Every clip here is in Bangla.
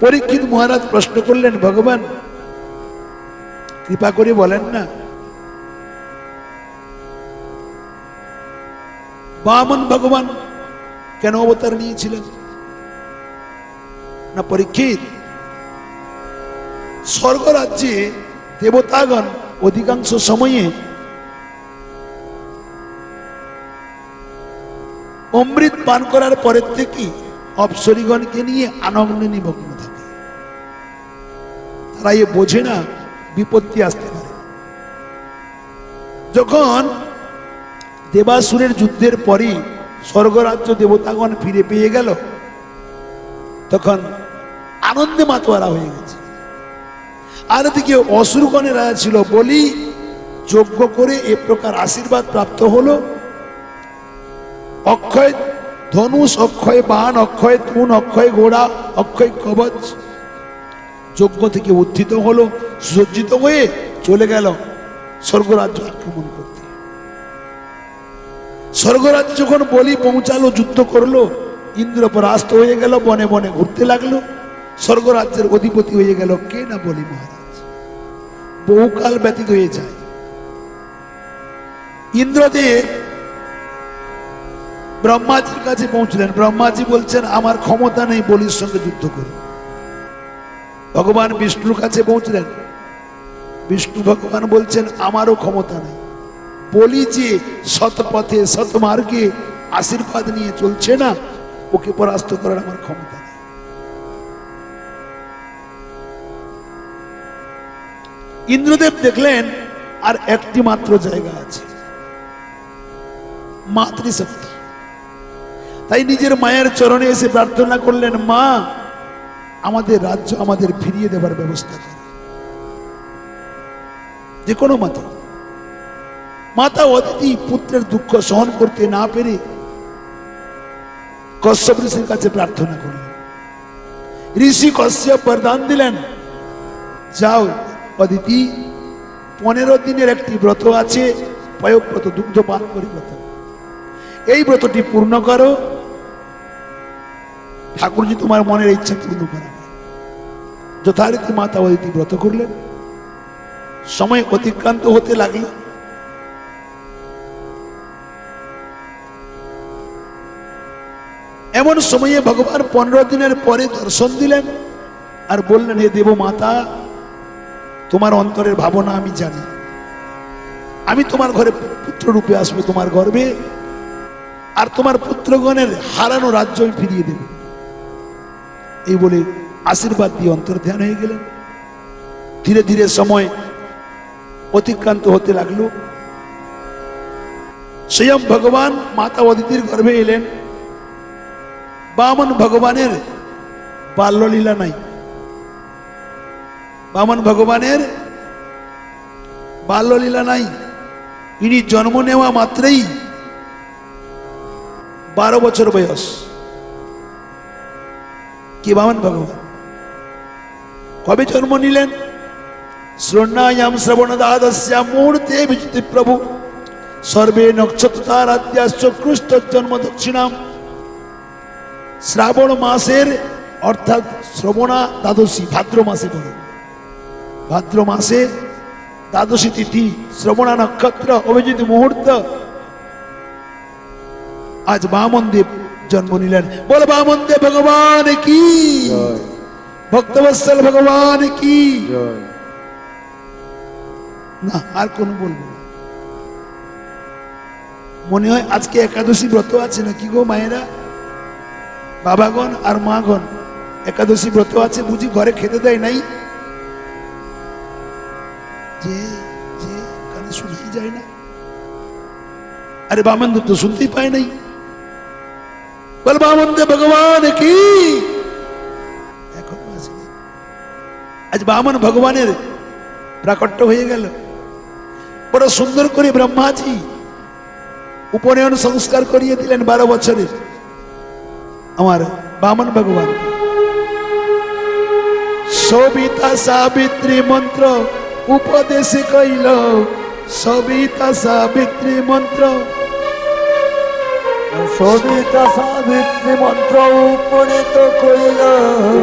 পরীক্ষিত মহারাজ প্রশ্ন করলেন, ভগবান, কৃপা করে বলেন না, বামন ভগবান কেন অবতার নিয়েছিলেন? না পরীক্ষিত? স্বর্গরাজ্যে দেবতাগণ অধিকাংশ সময়ে অমৃত পান করার পরের থেকে অপসরীগণকে নিয়ে আনন্দে নিমগ্ন। থাকে তারা এ বোঝে না, বিপত্তি আসতে পারে। যখন দেবাসুরের যুদ্ধের পরই স্বর্গরাজ্য দেবতাগণ ফিরে পেয়ে গেল, তখন আনন্দে মাতোয়ারা হয়ে গেছে। আর এদিকে অসুরগণের রাজা ছিল বলি, যজ্ঞ করে এ প্রকার আশীর্বাদ প্রাপ্ত হলো। অক্ষয় ধনুষ, অক্ষয় বাণ, অক্ষয় তুন, অক্ষয় ঘোড়া, অক্ষয় কবচ যজ্ঞ থেকে উত্থিত হলো, সুসজ্জিত হয়ে চলে গেল স্বর্গরাজ্য আক্রমণ করতে। স্বর্গরাজ্য যখন বলি পৌঁছালো, যুদ্ধ করল ইন্দ্র পরাস্ত হয়ে গেল, বনে বনে ঘুরতে লাগল। স্বর্গরাজ্যের অধিপতি হয়ে গেল, কে না বলি মহারাজ? বহুকাল ব্যতীত হয়ে যায়। ইন্দ্রদেব ব্রহ্মাজির কাছে পৌঁছলেন। ব্রহ্মাজি বলছেন, আমার ক্ষমতা নেই বলির সঙ্গে যুদ্ধ করে ভগবান বিষ্ণুর কাছে পৌঁছলেন। বিষ্ণু ভগবান বলছেন, আমারও ক্ষমতা নেই। বলি যে সৎ পথে সৎ মার্গে আশীর্বাদ নিয়ে চলছে না, ওকে পরাস্ত করার আমার ক্ষমতা নেই। ইন্দ্রদেব দেখলেন, আর একটি মাত্র জায়গা আছে। মাতৃশক্তি। তাই নিজের মায়ের চরণে এসে প্রার্থনা করলেন, মা আমাদের রাজ্য আমাদের ফিরিয়ে দেবার ব্যবস্থা করে। যে কোনো মাতা মাতা অদিতি পুত্রের দুঃখ সহন করতে না পেরে কশ্যপ ঋষির কাছে প্রার্থনা করলেন। ঋষি কশ্যপ বরদান দিলেন, যাও অদিতি, পনেরো দিনের একটি ব্রত আছে, পয়ব্রত, দুগ্ধ পান করি ব্রত। এই ব্রতটি পূর্ণ করো। ঠাকুরজি, তোমার মনের ইচ্ছা পূর্ণ করাবে যথারীতি মাতা অদিতি ব্রত করলেন। সময় অতিক্রান্ত হতে লাগল। এমন সময়ে ভগবান পনেরো দিনের পরে দর্শন দিলেন আর বললেন, হে দেব মাতা, তোমার অন্তরের ভাবনা আমি জানি। আমি তোমার ঘরে পুত্র রূপে আসব তোমার গর্বে আর তোমার পুত্রগণের হারানো রাজ্য আমি ফিরিয়ে দেব। এই বলে আশীর্বাদ দিয়ে অন্তর ধ্যান হয়ে গেলেন। ধীরে ধীরে সময় অতিক্রান্ত হতে লাগল। স্বয়ং ভগবান মাতা অদিতির গর্ভে এলেন। বামন ভগবানের বাল্যলীলা নাই। বামন ভগবানের বাল্যলীলা নাই। ইনি জন্ম নেওয়া মাত্রেই বারো বছর বয়স। কি বামন ভগবান? কবে জন্ম নিলেন? শ্রোণায়াম শ্রবণ দ্বাদশ্যাম মুহূর্তে বিজিতি প্রভু। সর্বে নক্ষত্রারাধ্যাশ্চ কৃষ্ট জন্ম দক্ষিণাম। শ্রাবণ মাসের, অর্থাৎ শ্রবণা দ্বাদশী, ভাদ্র মাসে বলে। ভাদ্র মাসে দ্বাদশী তিথি, শ্রবণা নক্ষত্র, অভিজিৎ মুহূর্ত। আজ বামন দেব জন্ম নিলেন। বল বামন দেব ভগবান কি? ভক্তবৎসল ভগবান কি? না আর কোন বলব না। মনে হয় আজকে একাদশী ব্রত আছে নাকি গো মায়েরা? বাবাগণ আর মাগণ একাদশী ব্রত আছে বুঝি ঘরে খেতে দেয় নাই? যে যে কানে শুনেই যায় না। আরে বামন তো শুনতেই পায় নাই। বল বামন ভগবান কি? আজ বামন ভগবানের প্রাকট্য হয়ে গেল। বড় সুন্দর করে ব্রহ্মাজি উপনয়ন সংস্কার করিয়ে দিলেন বারো বছরের আমার বামন ভগবান। সবিতা সাবিত্রী মন্ত্র উপদেশ কইল, সবিতা সাবিত্রী মন্ত্র সবিতা সাবিত্রী মন্ত্র উপনীত করিল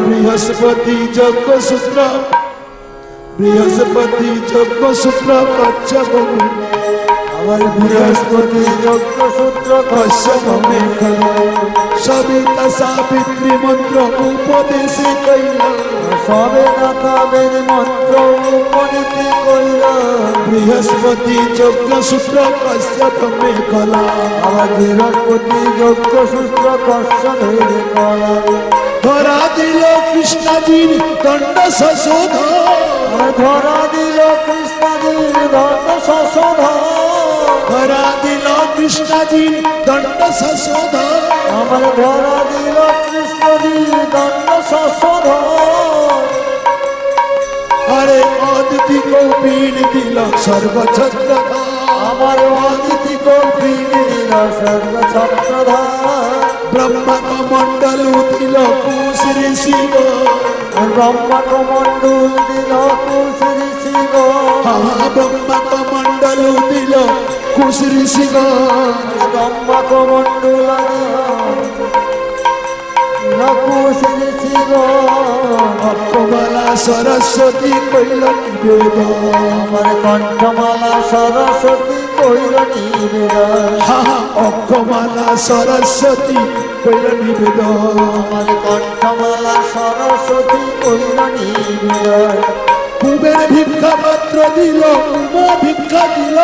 বৃহস্পতি যজ্ঞ সূত্র বৃহস্পতি যজ্ঞ সূত্র কচ্ছপ আমার বৃহস্পতি যজ্ঞ সূত্র কশ্যপ সবিতা সাবিত্রী মন্ত্র উপদেশে কইল। সবে দাতাবের মন্ত্র উপনীতি কইল। বৃহস্পতি যজ্ঞ সূত্র কশ্যপ কলা আমার বৃহস্পতি যজ্ঞ সূত্র কর্ষণের কলা ধরা দিল কৃষ্ণাজির দণ্ড শোধ আমার ধরা দিল কৃষ্ণজির দণ্ড শোধ ধরা দিল কৃষ্ণাজির দণ্ড শোধ আমার ধরা দিল কৃষ্ণজির দণ্ড শোধ আরে অদিতি কৌপিন দিল সর্বছত্র আমার অদিতি কৌপিন দিল সর্বছত্রধার। ব্রহ্মা মণ্ডল দিল কুশ্রী শিব। ব্রহ্মক মণ্ডল দিল কুশ্রী শিব। হা ব্রহ্মা মণ্ডল দিল কুশ্রী শিব ব্রহ্মক মণ্ডল দিল কুশ্রী শিব। সরস্বতী কইল নিবেদ আমার কণ্ঠমালা সরস্বতী কইল নিবেদন অক্ষমালা সরস্বতী কইল নিবেদ আমার কণ্ঠমালা সরস্বতী কইল নিবেদন কুবের ভিক্ষা পাত্র দিল উমা ভিক্ষা দিল।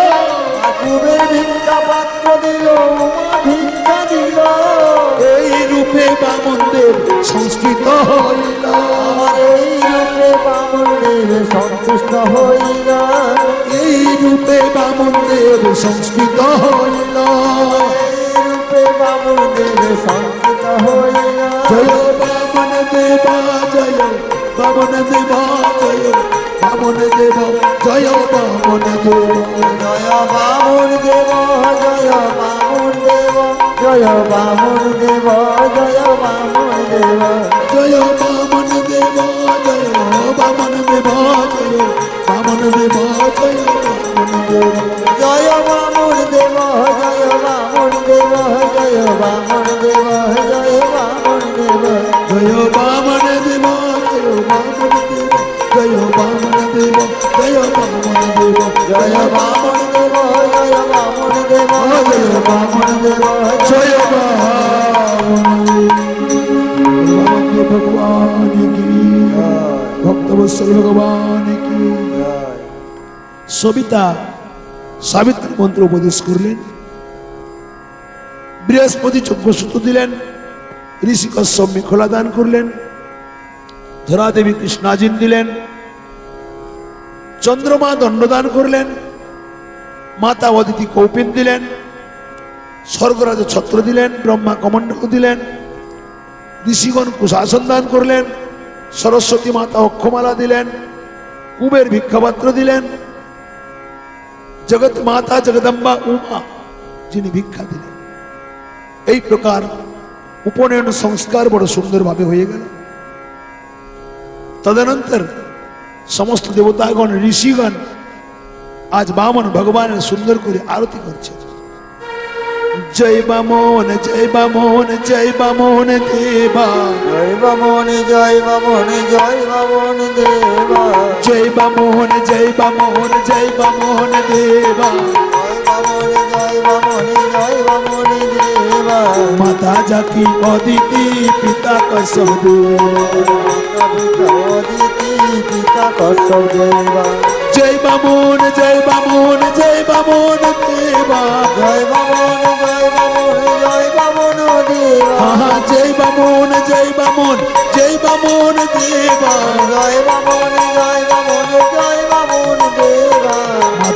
কুবের ভিক্ষা পাত্র দিল উমা ভিক্ষা দিল। এই রূপে বামনদেব সংস্কৃত হইল। আমার এই রূপে বামুনের সন্তুষ্ট হইল। এই রূপে বামনদেব সংস্কৃত হইল। এই রূপে বামুনের সন্তুষ্ট হইল। জয় বামন দেবা, জয় বামন দেবা, জয় বামন দেব, জয় বামন দেব। জয় বামুন দেব, জয় বামুন দেব, জয় বামুন দেব, জয় বামুন দেব। জয় বামন বামন দেব জয় বামন দেব জয় বামন দেব জয় বামুন দেব জয় বামুন দেব জয় বামুন দেব জয় বামুন দেব জয় বামন দেব জয় বামন দেব জয় বামন দেব জয় বামন দেব জয় বামুন দেব জয় বামুন দেব জয় বামুন দেব জয় বামন ভগবান কি সবিতা সাবিত্রী মন্ত্র উপদেশ করলেন। বৃহস্পতি যজ্ঞসূত্র দিলেন। ঋষি কশ্যপ মেখলা দান করলেন। ধরা দেবী কৃষ্ণাজিন দিলেন। চন্দ্রমা দণ্ডদান করলেন। মাতা অদিতি কৌপিন দিলেন। স্বর্গরাজ ছত্র দিলেন। ব্রহ্মা কমণ্ডল দিলেন। ঋষিগণ কুশাসন দান করলেন। সরস্বতী মাতা অক্ষমালা দিলেন, কুবের ভিক্ষাপাত্র দিলেন। জগৎ মাতা জগদম্বা উমা, যিনি ভিক্ষা দিলেন। এই প্রকার উপনয়ন সংস্কার বড় সুন্দরভাবে হয়ে গেল। তদনন্তর সমস্ত দেবতাগণ, ঋষিগণ আজ বামন ভগবানের সুন্দর করে আরতি করছে জয় বামন জয় বামন জয় বামন দেবা। জয় বামন জয় বামন জয় বামন দেবা। জয় বামন জয় বামন জয় বামন দেবা। জয় বামন জয় বামন জয় বামন দেবা। মাতা জাকি অদিতি পিতা কসব অদিতি পিতা কশ্যপ দেবা জয় বামন জয় বামন জয় বামন দেবা। জয় বামন জয় বামন জয় বামন দেবা। আহা জয় বামন জয় বামন জয় বামন দেবা। জয় বামন জয় বামন জয় বামন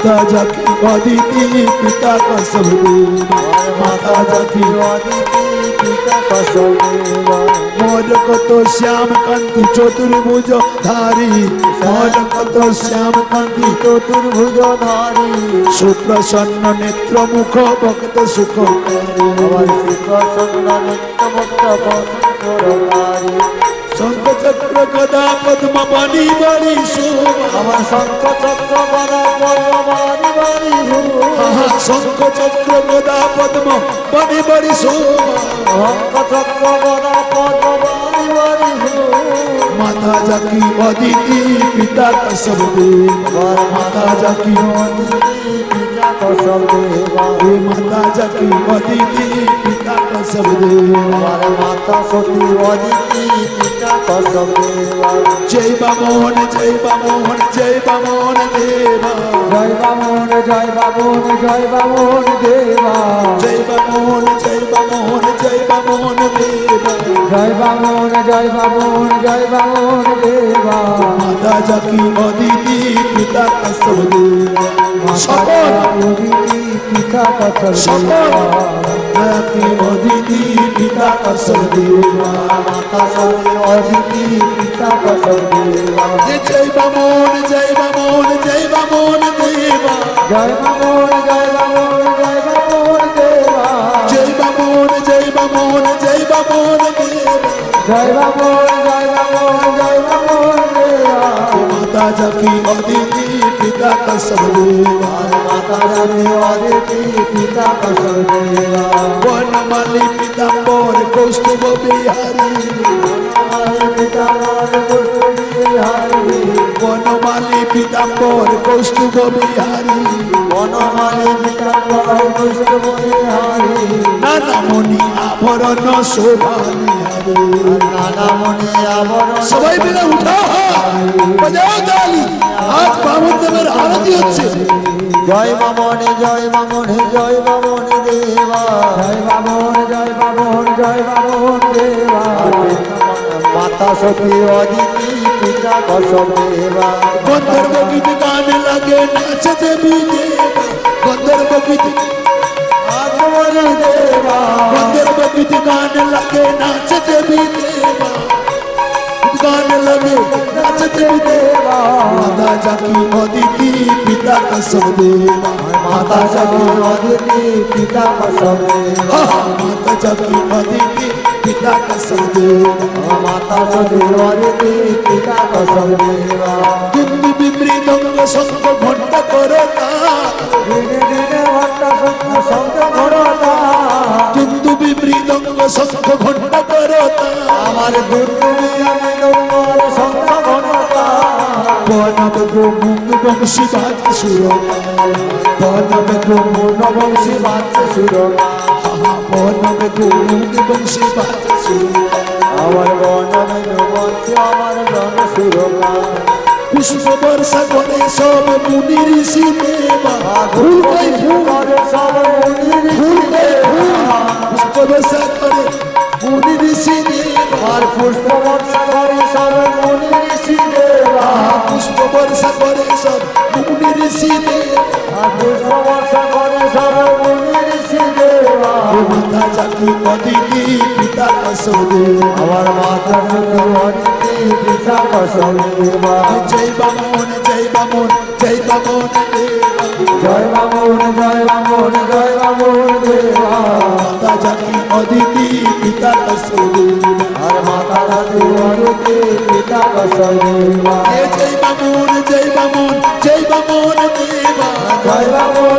অদিতি পিতা কসব মাতা জাকি অদিতি পিতা কশ্যপ দেবা মোর কত শ্যাম কান্তি চতুর্ভুজ ধারি। মোর কত শ্যাম কান্তি চতুর্ভুজ ধারী। সুপ্রসন্ন নেত্র মুখ ভক্ত সুখ শঙ্খ চক্র গদা পদ্ম शंख चक्र गदा पद्म बनी बनी सो। हमार शंख चक्र गदा पद्म बनी बनी हो हाँ शंख चक्र गदा पद्म बनी बनी सो शंख चक्र गदा पद्म बनी बनी हो माता जाकी मदी की पिता कसम दे बार माता जाकी मदी कसम दे माता जाकी मदी पिता कसम दे माता सती मदी की কসম দেবা জয় বামন জয় বামন জয় বামন দেবা জয় বামন জয় বামন জয় বামন দেবা জয় বামন জয় বামন জয় বামন দেবা জয় বামন জয় বামন জয় বামন দেবা মাতা জাতি অদিতি পিতা কসম দেবা সকল পিতা কসর অদিতি অদিতি পিতা কসর দেবা অদিতি পিতা কসর দেবা জয় বামন জয় বামন জয় বামন দেবা। জয় বামন জয় বামন জয় বামন দেবা জয় বামন জয় বামন জয় বামন দেবা। জয় বামন জয় माता जबकि अदिति पिता का सर्वेवा माता जाने अदिति पिता का सर्वेवा वनमाली पीताम्बर कौस्तुभ बिहारी। वनमाली पीताम्बर कौस्तुभ बिहारी वनमाली पीताम्बर कौस्तुभ बिहारी। नाना मुनि न शोभानी সবাই মিলে উঠা বাজাও তালি। আজ বামন দেবের আরতি হচ্ছে। জয় মামনে জয় মামনে জয় মামনে দেবা। জয় মামন জয় মামন জয় মামন দেবা। মাতা সতী অদিতি পিতা কসব দেবা। গন্ধর্ব গীত গান লাগে নাচ দেবী দেবা। গন্ধর্ব গীত मोरे देवा मंदिर में गीत गाने लगे नाचते भी देवा गाने लगे नाचते भी देवा माता जाकी मोदी की पिता कसम देवा माता जाकी मोदी की पिता कसम देवा माता जाकी मोदी की पिता कसम देवा माता जाकी मोदी की पिता कसम देवा हिंदू विपरीत अंग संग भंड करो का दिन दिन भंड संग সংখ্য ঘণ্টা পরতা আমার পনব ব্রহ্ম বংশীবাদ সুরতা। পনব ব্রহ্ম বংশীবাদ সুরতা। পনব ব্রহ্ম বংশীবাদ সুরতা। আমার বনব আমার বন সুরতা। পুষ্প বর্ষা করে সব মুনি ঋষি দেবা। বর্ষা করে মুনি ঋষি আর পুষ্প বর্ষা করে সব মুনির ঋষি পুষ্প বর্ষা করে সব মুনি ঋষি আর পুষ্প বর্ষা করে সব মুনির ঋষি দেবা মাতা জাতি পিতা কসদেব আমার কসম জয় বামন জয় বামন জয় বামন দেবা জয় বামন জয় বামন জয় বামন দেবা জাতি অদিতি পিতা কসদেব আর মাতা দাদি অদিতি পিতা কসম দেবা জয় বামন জয় বামন জয় বামন দেবা জয় বামন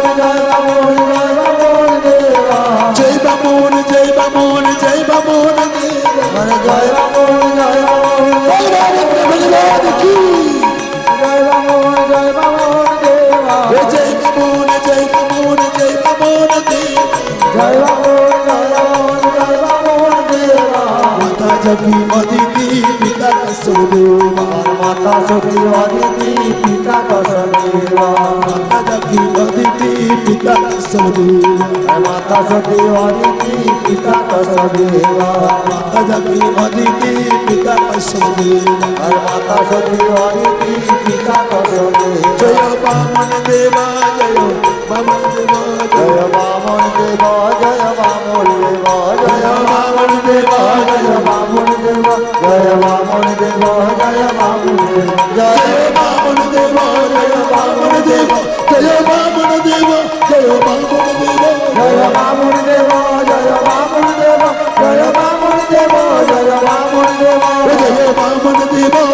সখী অদিতি পিতা কসুরুমার মাতা সখী অদিতি পিতা কসুরুমার মাতা সখী অদিতি পিতা কসুরুমার মাতা সখী অদিতি পিতা কসুরুমার মাতা সখী অদিতি পিতা কসুরুমার মাতা সখী অদিতি পিতা কসুরুমার জয় বামন দেবা জয় বামন Bye.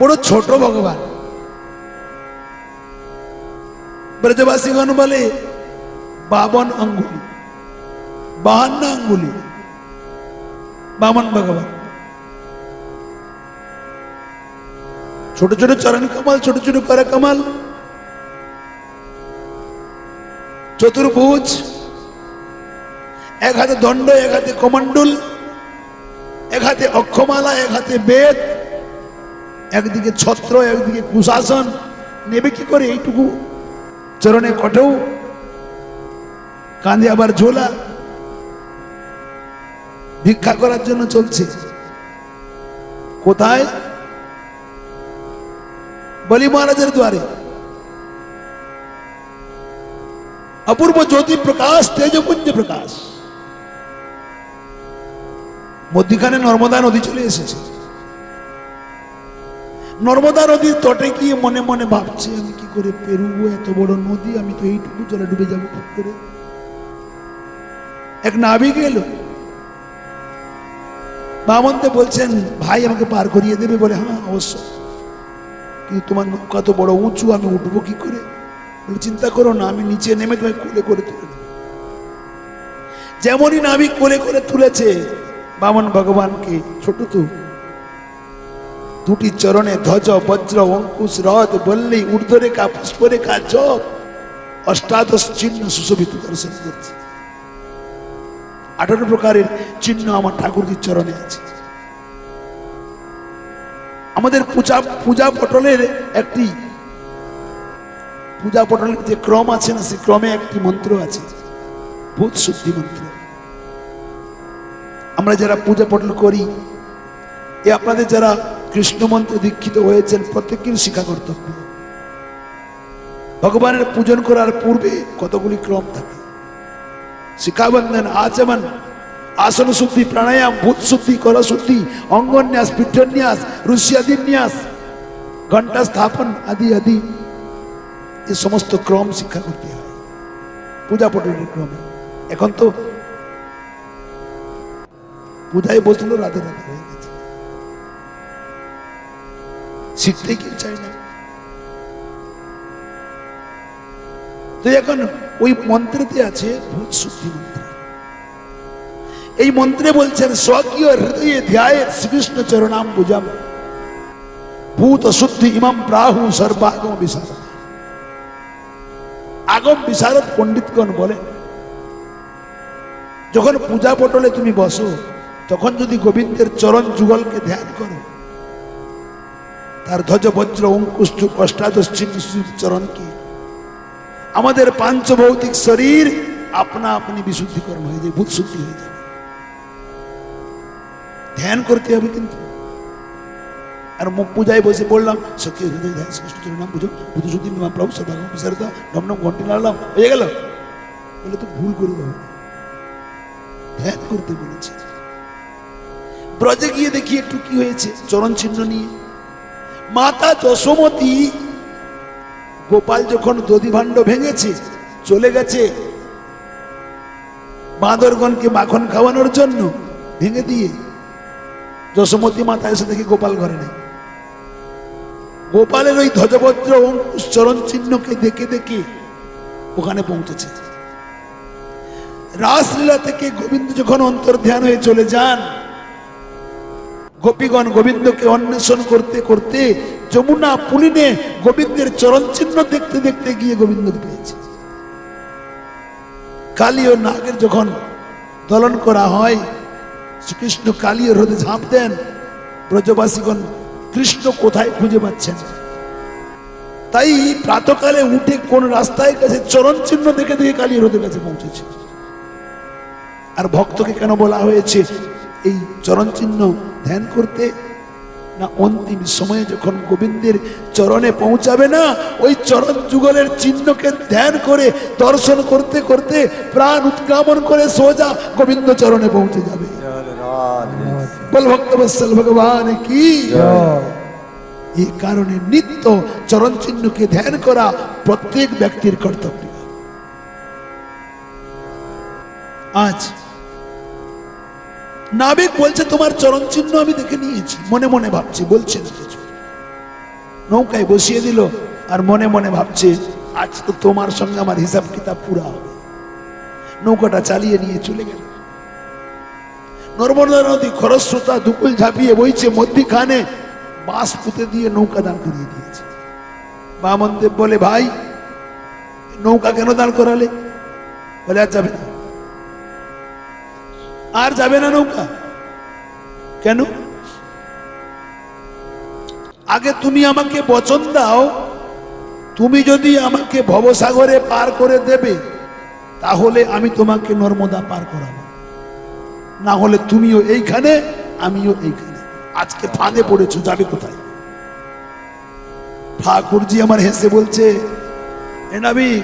বড় ছোট ভগবান। ব্রজবাসীগণ বলে বাবন অঙ্গুলি বাহান্ন অঙ্গুলি বামন ভগবান। ছোট ছোট চরণ কমল, ছোট ছোট কর কমল। চতুর্ভুজ, এক হাতে দণ্ড, এক হাতে কমণ্ডল, এক হাতে অক্ষমালা, এক হাতে বেদ। একদিকে ছত্র, একদিকে কুশাসন। নেবে কি করে এইটুকু? চরণে কটেও কাঁধে আবার ঝোলা। ভিক্ষা করার জন্য চলছে। কোথায়? বলি মহারাজের দ্বারে অপূর্ব জ্যোতি প্রকাশ, তেজপুঞ্জ প্রকাশ। মধ্যখানে নর্মদা নদী চলে এসেছে। নর্মদা নদীর তটে গিয়ে মনে মনে ভাবছে, আমি কি করে পেরুবো? এত বড় নদী, আমি তো এইটুকু জলে ডুবে যাব করে? এক নাবিক এলো। বামন্তে বলছেন, ভাই, আমাকে পার করিয়ে দেবে? বলে হ্যাঁ অবশ্য। কিন্তু তোমার নৌকা তো বড় উঁচু, আমি উঠবো কি করে? বলে, চিন্তা করো না, আমি নিচে নেমে তোমায় কোলে করে তুলে যেমনই নাবিক কোলে করে তুলেছে, বামন ভগবানকে, ছোট তো দুটি চরণে ধ্বজ, বজ্র, অঙ্কুশ, রথ, বল্লি, ঊর্ধ্বরেখা, পুষ্পরেখা, জপ, অষ্টাদশ চিহ্ন সুশোভিত দর্শন করছে। আঠারো প্রকারের চিহ্ন আমার ঠাকুরজির চরণে আছে। আমাদের পূজা পূজা পটলের একটি, পূজা পটলের যে ক্রম আছে না, সে ক্রমে একটি মন্ত্র আছে। ভূত শুদ্ধি মন্ত্র। আমরা যারা পূজা পটল করি, এ আপনাদের যারা কৃষ্ণ মন্ত্রে দীক্ষিত হয়েছেন প্রত্যেকের শিক্ষা কর্তব্য ভগবানের পূজন করার পূর্বে কতগুলি ক্রম থাকে? শিখাবন্ধন, আচমন আসন শুদ্ধি প্রাণায়াম ভূত শুদ্ধি কর শুদ্ধি অঙ্গন্যাস, পিঠন্যাস, ঋষিয়াদিন্যাস ঘণ্টা স্থাপন আদি আদি। এ সমস্ত ক্রম শিক্ষা করতে হয়। পূজা পটলের ক্রমে। এখন তো পূজায় বসল রাধে রাধে শিখতে কেউ চায় না। তো এখন ওই মন্ত্রতে আছে ভূত শুদ্ধি মন্ত্র। এই মন্ত্রে বলছেন, স্বকীয় হৃদয়ে ধ্যায় শ্রীকৃষ্ণ চরণাম বুঝাম ভূত শুদ্ধি ইমাম প্রাহু সর্বাগম বিশারদ। আগম বিশারদ পণ্ডিতগণ বলেন, যখন পূজা পটলে তুমি বসো, তখন যদি গোবিন্দের চরণ যুগলকে ধ্যান করো তার ধ্বজ বজ্র, অঙ্কুশ অষ্টাদশ চিহ্ন সুচিত চরণকে আমাদের পাঞ্চভৌতিক শরীর আপনা আপনি বিশুদ্ধিকরণ হয়ে যায় ভূত শুদ্ধি হয়ে যাবে ধ্যান করতে হবে কিন্তু। আর পূজায় বসে বললাম, সত্যি হৃদয় ধ্যান শ্রেষ্ঠ নাম বুঝো। বুধ শুদ্ধি নাম প্রভু সর্বাগম বিশারদা নম নম ঘন্টি নাড়লাম, হয়ে গেল। বলে তো ভুল করে হবে। ধ্যান করতে বলেছে। ব্রজে গিয়ে দেখি একটু কি হয়েছে, চরণ চিহ্ন নিয়ে। মাতা যশোমতী, গোপাল যখন দধি ভাণ্ড ভেঙেছে, চলে গেছে বাঁদরগণকে মাখন খাওয়ানোর জন্য ভেঙে দিয়ে, যশোমতী মাতা এসে দেখি গোপাল ঘরে নেই। গোপালের ওই ধ্বজভদ্র চরণ চিহ্নকে দেখে দেখে ওখানে পৌঁছেছে। রাসলীলা থেকে গোবিন্দ যখন অন্তর্ধ্যান হয়ে চলে যান গোপীগণ গোবিন্দকে অন্বেষণ করতে করতে যমুনা পুলিনে গোবিন্দের চরণ চিহ্ন দেখতে দেখতে গিয়ে গোবিন্দকে পেয়েছে। কালী ও নাগের যখন দলন করা হয়, শ্রীকৃষ্ণ কালী ও হ্রদে ঝাঁপ দেন, ব্রজবাসীগণ কৃষ্ণ কোথায় খুঁজে পাচ্ছেন? তাই প্রাতকালে উঠে কোন রাস্তায় কাছে চরণ চিহ্ন দেখে দেখে কালী হ্রদের কাছে পৌঁছেছে। আর ভক্তকে কেন বলা হয়েছে? এই চরণ চিহ্ন ধ্যান করতে না অন্তিম সময়ে যখন গোবিন্দের চরণে পৌঁছাবে না ওই চরণ যুগলের চিহ্নকে ধ্যান করে দর্শন করতে করতে প্রাণ উৎকামন করে সোজা গোবিন্দ চরণে পৌঁছে যাবে। বল ভক্তবৎসল ভগবান কি? এই কারণে নিত্য চরণ চিহ্নকে ধ্যান করা প্রত্যেক ব্যক্তির কর্তব্য। আজ নাবিক বলছে, তোমার চরণ চিহ্ন আমি দেখে নিয়েছি। মনে মনে ভাবছি, বলছে না কিছু। নৌকায় বসিয়ে দিল আর মনে মনে ভাবছে, আজ তো তোমার সঙ্গে আমার হিসাব কিতাব পুরা হবে। নৌকাটা চালিয়ে নিয়ে চলে গেল। নর্মদা নদী খরস্রোতা দুকুল ঝাঁপিয়ে বইছে, মধ্যিখানে বাঁশ পুঁতে দিয়ে নৌকা দাঁড় করিয়ে দিয়েছে। বামনদেব বলে, ভাই, নৌকা কেন দাঁড় করালে? বলে, আর যাবে আর যাবে না নৌকা। কেন? আগে তুমি আমাকে বচন দাও, তুমি যদি আমাকে ভবসাগরে পার করে দেবে, তাহলে আমি তোমাকে নর্মদা পার করাবো। না হলে তুমিও এইখানে, আমিও এইখানে। আজকে ফাঁদে পড়েছ, যাবে কোথায়? ঠাকুরজি আমার হেসে বলছে, এ নাবি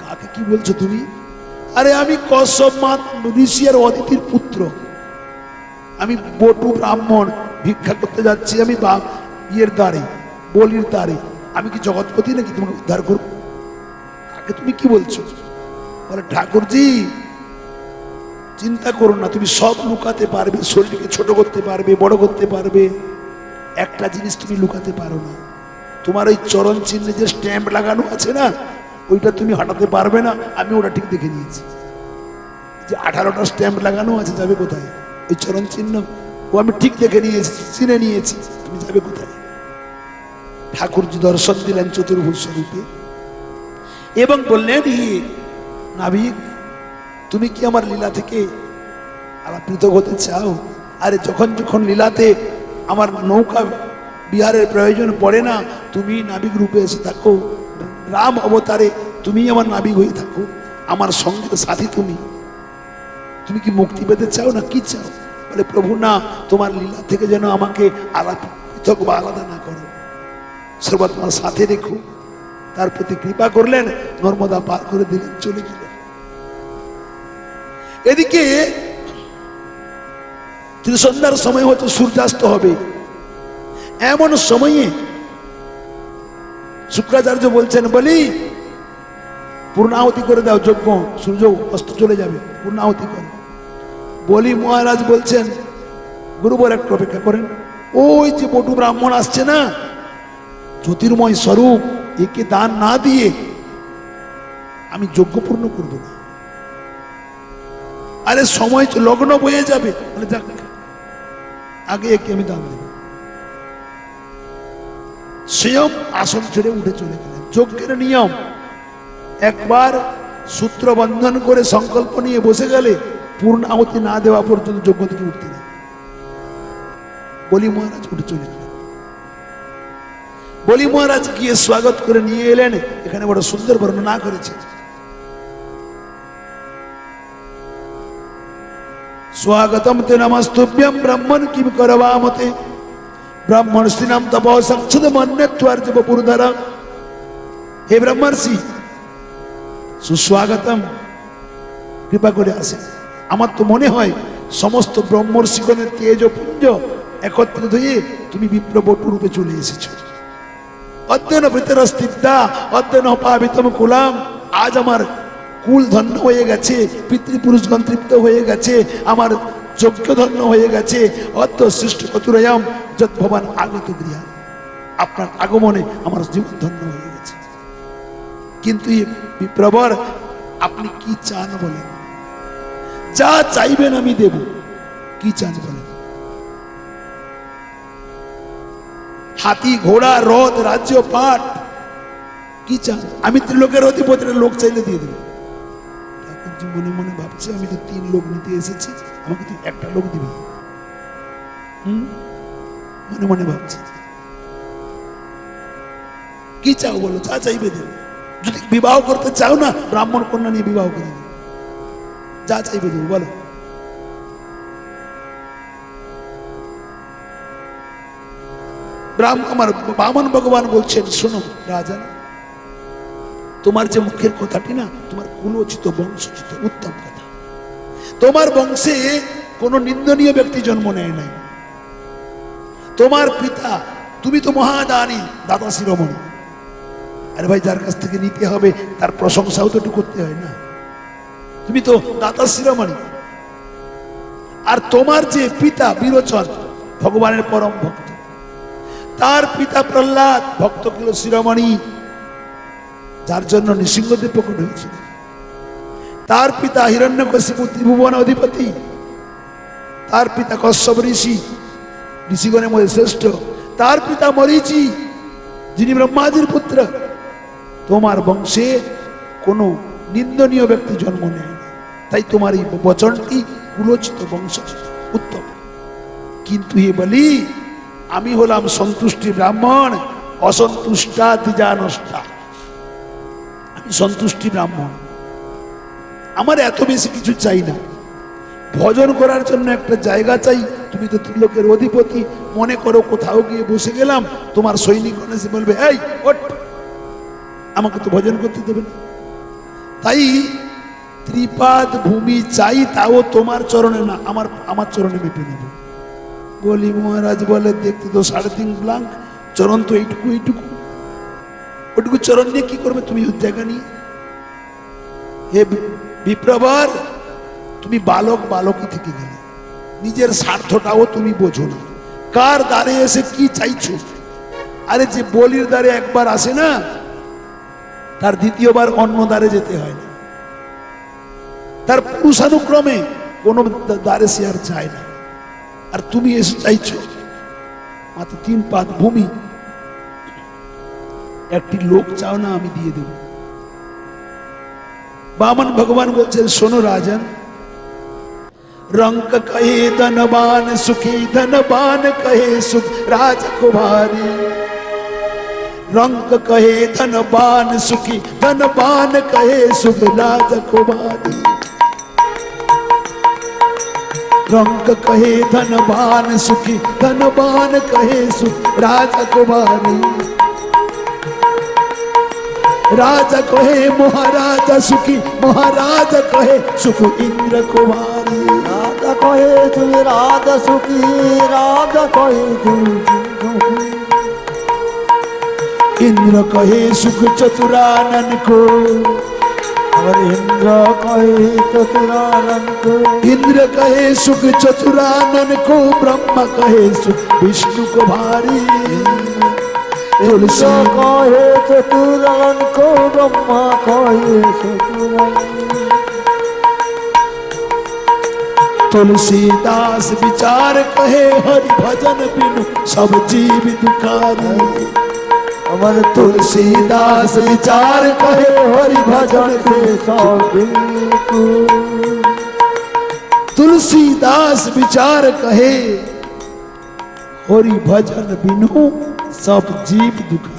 কাকে কি বলছো তুমি? আরে আমি কশ্যপ মাত ঋষি অদিতির পুত্র। আমি বটু ব্রাহ্মণ, ভিক্ষা করতে যাচ্ছি আমি বা- ইয়ের দ্বারে, বলির দ্বারে। আমি কি জগৎপতি নাকি তোমাকে উদ্ধার করব? কাকে তুমি কি বলছো? বলে, ঠাকুরজি, চিন্তা করো না, তুমি সব লুকাতে পারবে, শরীরকে ছোট করতে পারবে, বড় করতে পারবে। একটা জিনিস তুমি লুকাতে পারো না। তোমার ওই চরণ চিহ্নে যে স্ট্যাম্প লাগানো আছে না ওইটা তুমি হটাতে পারবে না, আমি ওটা ঠিক দেখে নিয়েছি। যে আঠারোটা স্ট্যাম্প লাগানো আছে, যাবে কোথায়? ওই চরণ চিহ্ন ও আমি ঠিক দেখে নিয়েছি, চিনে নিয়েছি, তুমি যাবে কোথায়? ঠাকুরজি দর্শন দিলেন চতুর্ভুজ স্বরূপে। এবং বললেন, হি নাবিক, তুমি কি আমার লীলা থেকে আলাপৃত হতে চাও? আরে যখন যখন লীলাতে আমার নৌকা বিহারের প্রয়োজন পড়ে না, তুমি নাবিক রূপে এসে থাকো। রাম অবতারে তুমি আমার নাবিক হয়ে থাকো, আমার সঙ্গে সাথী তুমি। তুমি কি মুক্তি পেতে চাও না কি চাও? বলে, প্রভু, না, তোমার লীলা থেকে যেন আমাকে আলাপ, পৃথক বা আলাদা না করো। সর্বা তোমার সাথে রেখো। তার প্রতি কৃপা করলেন, নর্মদা পার করে দিলেন, চলে গেলেন। এদিকে ত্রিসন্ধ্যার সময় হয়তো সূর্যাস্ত হবে। এমন সময়ে শুক্রাচার্য বলছেন, বলি, পূর্ণাহতি করে দাও যজ্ঞ, সূর্য অস্ত চলে যাবে, পূর্ণাহতি করে। বলি, মহারাজ বলছেন, গুরুবর একটু অপেক্ষা করেন, ওই যে বটু ব্রাহ্মণ আসছে না, জ্যোতির্ময় স্বরূপ, একে দান না দিয়ে আমি যজ্ঞ পূর্ণ করব না। আরে, সময় লগ্ন বয়ে যাবে যাক, আগে একে আমি দান দেব। স্বয়ং আসন ছেড়ে উঠে চলে গেলেন। যজ্ঞের নিয়ম। একবার সূত্র বন্ধন করে সংকল্প নিয়ে বসে গেলে পূর্ণ আহতি না দেওয়া পর্যন্ত যজ্ঞ থেকে উঠতে নেই বলি, মহারাজ, উঠে চলে গেলেন। বলি, মহারাজ, গিয়ে স্বাগত করে নিয়ে এলেন। এখানে বড় সুন্দর বর্ণনা করেছে। স্বাগতম তে নমস্তুভ্যম ব্রাহ্মণ কিম করবামতে ব্রাহ্মণ শ্রীনাম তপ সংসদ মন্যত্বার্য পুরুধর হে ব্রহ্মর্ষি সুস্বাগতম। কৃপা করে আসে আমার তো মনে হয় সমস্ত ব্রহ্মর্ষিগণের তেজ পুঞ্জ একত্রিত হয়ে তুমি বিপ্রবটু রূপে চলে এসেছ। অধ্যয়ন ভিতর স্থিতা অধ্যয়ন পাবিতম কুলাম, আজ আমার কুল ধন্য হয়ে গেছে, পিতৃপুরুষগণ তৃপ্ত হয়ে গেছে, আমার যজ্ঞ ধন্য হয়ে গেছে অর্থ সৃষ্ট কতুরয়াম যত ভবান আগত গৃহ আপনার আগমনে আমার জীবন ধন্য হয়ে গেছে। কিন্তু বিপ্রবর আপনি কি চান বলেন? যা চাইবেন আমি দেব। কি চান বলেন? হাতি, ঘোড়া, রথ, রাজ্য পাঠ কি চান? আমি ত্রিলোকের অধিপতির লোক চাইলে দিয়ে দেবো। ঠাকুরজি মনে মনে ভাবছে, আমি তো তিন লোক নিতে এসেছি, আমাকে তুই একটা লোক দিবি। হুম? মনে মনে ভাবছে কি চাও বলো? যা চাইবে দেবে। যদি বিবাহ করতে চাও না, ব্রাহ্মণ কন্যা নিয়ে বিবাহ করে দেবে। যা চাইবে দেবে, বলো। ব্রাহ্ম আমার বামন ভগবান বলছেন, শোনো রাজা, তোমার যে মুখের কথাটি না, তোমার কুলোচিত বংশচিত উত্তম কথা। তোমার বংশে কোনো নিন্দনীয় ব্যক্তি জন্ম নেয় নাই। তোমার পিতা, তুমি তো মহাদানী, দাদা শিরোমণি। আরে ভাই, যার কাছ থেকে নিতে হবে, তার প্রশংসাও তো একটু করতে হয় না। তুমি তো দাতা শিরোমণি। আর তোমার যে পিতা বিরোচন, ভগবানের পরম ভক্ত। তার পিতা প্রহ্লাদ, ভক্ত কিল শিরোমণি, যার জন্য নৃসিংহদেব প্রকট হয়েছিল। তার পিতা হিরণ্যকশিপু ত্রিভুবন অধিপতি। তার পিতা কশ্যপ ঋষি ঋষিগণের মধ্যে শ্রেষ্ঠ। তার পিতা মরিচি, যিনি ব্রহ্মাজির পুত্র। তোমার বংশে কোনো নিন্দনীয় ব্যক্তি জন্ম নেয় তাই তোমার এই বচনটি কুলোচিত বংশ উত্তম। কিন্তু এ বলি, আমি হলাম সন্তুষ্টি ব্রাহ্মণ, অসন্তুষ্টা দ্বিজানষ্টা আমি সন্তুষ্টি ব্রাহ্মণ। আমার এত বেশি কিছু চাই না। ভজন করার জন্য একটা জায়গা চাই। তুমি তো ত্রিলোকের অধিপতি, মনে করো কোথাও গিয়ে বসে গেলাম, তোমার সৈনিক এসে বলবে, এই, ওঠ। আমাকে তো ভজন করতে দেবে না। তাই ত্রিপাদ ভূমি চাই, তাও তোমার চরণে না, আমার আমার চরণে মেপে নেব। বলি, মহারাজ, বলে, দেখতে তো সাড়ে তিন ব্লাঙ্ক, চরণ তো এইটুকু এইটুকু। ওটুকু চরণ নিয়ে কি করবে তুমি জায়গা নিয়ে? হে বিপ্রবর তুমি বালক বালকই থেকে গেলে। নিজের স্বার্থটাও তুমি বোঝো না। কার দ্বারে এসে কি চাইছো? আরে যে বলির দ্বারে একবার আসে না, তার দ্বিতীয়বার অন্য দ্বারে যেতে হয় না। তার পুরুষানুক্রমে কোনো দ্বারে সে আর যায় না। আর তুমি এসে চাইছো, মাত্র তিন পাত ভূমি, একটি লোক চাও না, আমি দিয়ে দেব। বামন ভগবান বলছেন, শোনো রাজন रंक कहे धनबान सुखी धनबान कहे सुख राजकुमारी। रंक कहे धनबान सुखी धनबान कहे सुख राजकुमारी। रंक कहे धनबान सुखी धनबान कहे सुख राजकुमारी। राजा कहे महाराजा, सुखी महाराजा कहे सुख इंद्र कुमारी রাধা কহে তুমি রাধা সুখী রাধা কহে তুমি সুখী इंद्र कहे सुख चतुरानन को আমার ইন্দ্র কহে চতুরানন্দ इंद्र कहे सुख चतुरानन को ब्रह्म कहे सुख विष्णु को भारी ইন্দ্র तुलसी কহে চতুরানন্দ ব্রহ্মা কহে চতুরানন্দ तुलसीदास विचार कहे, हरि भजन बिनु सब जीव दुखारी। अमर तुलसीदास विचार कहे, हरि भजन से तुलसीदास विचार कहे, हरि भजन बिनु सब जीव दुखारी।